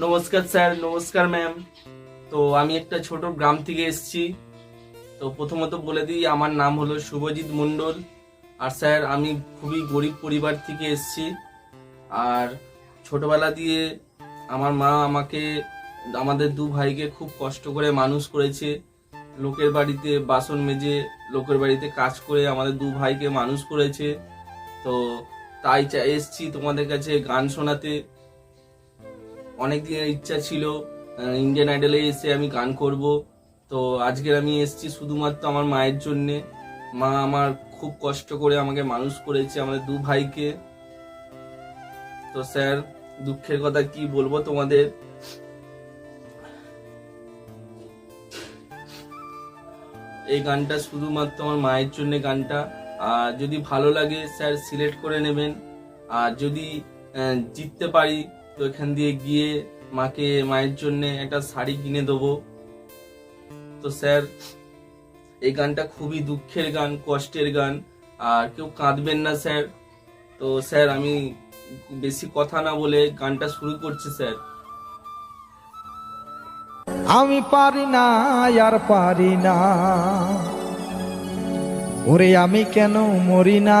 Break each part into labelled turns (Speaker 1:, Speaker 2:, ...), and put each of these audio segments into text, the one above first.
Speaker 1: নমস্কার স্যার, নমস্কার ম্যাম। তো আমি একটা ছোট গ্রাম থেকে এসেছি। তো প্রথমত বলে দিই, আমার নাম হলো শুভজিৎ মণ্ডল। আর স্যার, আমি খুবই গরিব পরিবার থেকে এসেছি। আর ছোটবেলা দিয়ে আমার মা আমাকে, আমাদের দু ভাইকে খুব কষ্ট করে মানুষ করেছে। লোকের বাড়িতে বাসন মেজে, লোকের বাড়িতে কাজ করে আমাদের দু ভাইকে মানুষ করেছে। তো তাই এসছি তোমাদের কাছে গান শোনাতে। অনেক দিনের ইচ্ছা ছিল ইন্ডিয়ান আইডলে এসে আমি গান করব। তো আজকের আমি এসেছি শুধুমাত্র আমার মায়ের জন্যে। মা আমার খুব কষ্ট করে আমাকে মানুষ করেছে আমাদের দু ভাইকে। তো স্যার, দুঃখের কথা কি বলব তোমাদের? এই গানটা শুধুমাত্র আমার মায়ের জন্য গানটা। আর যদি ভালো লাগে, স্যার সিলেক্ট করে নেবেন। আর যদি জিততে পারি তো এখান দিয়ে গিয়ে মাকে, মায়ের জন্য একটা শাড়ি কিনে দেবো। তো স্যার, এই গানটা খুবই দুঃখের গান, কষ্টের গান। আর কেউ কাঁদবেন না, স্যার। তো স্যার, আমি বেশি কথা না বলে গানটা শুরু করছি, স্যার।
Speaker 2: আমি পারি না, আর পারি না। ওরে, আমি কেন মরি না?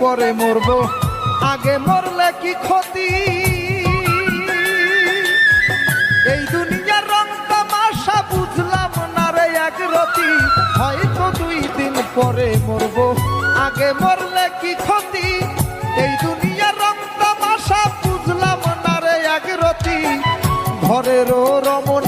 Speaker 2: পরে মরবো, আগে মরলে কি ক্ষতি? এই দুনিয়ার রং তামাশা বুঝলাম না রে এক রতি, হয়তো দুই দিন পরে মরবো, আগে মরলে কি ক্ষতি? এই দুনিয়ার রং তামাশা বুঝলাম না রে এক রতি, ঘরেরও রমণী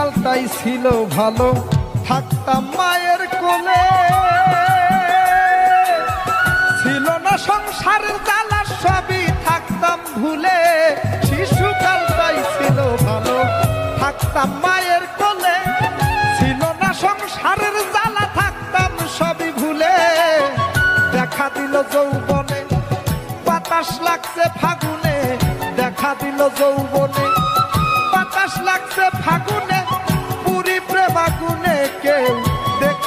Speaker 2: শিশুকালটাই ছিল ভালো, থাকতাম মায়ের কোলে। ছিল না সংসারের জ্বালা, সবই থাকতাম ভুলে। শিশুকালটাই ছিল ভালো, থাকতাম মায়ের কোলে। ছিল না সংসারের জ্বালা, থাকতাম সবই ভুলে। দেখা দিল যৌবনে, বাতাস লাগছে ফাগুনে। দেখা দিল যৌবনে, বাতাস লাগছে ফাগুনে।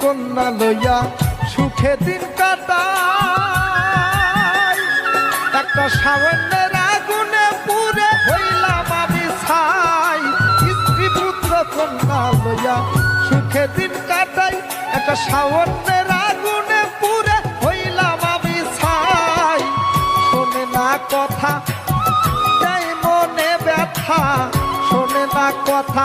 Speaker 2: কন্যা লইয়া সুখে দিন কাটাই। একটা সামান্যের আগুনে পুরে হইলাম আমি ছাই। স্ত্রী পুত্র কন্যা লইয়া সুখে দিন কাটাই। একটা সামান্যের আগুনে পুরে হইলাম আমি ছাই। শোনে না কথা, দেয় মনে ব্যথা। শোনে না কথা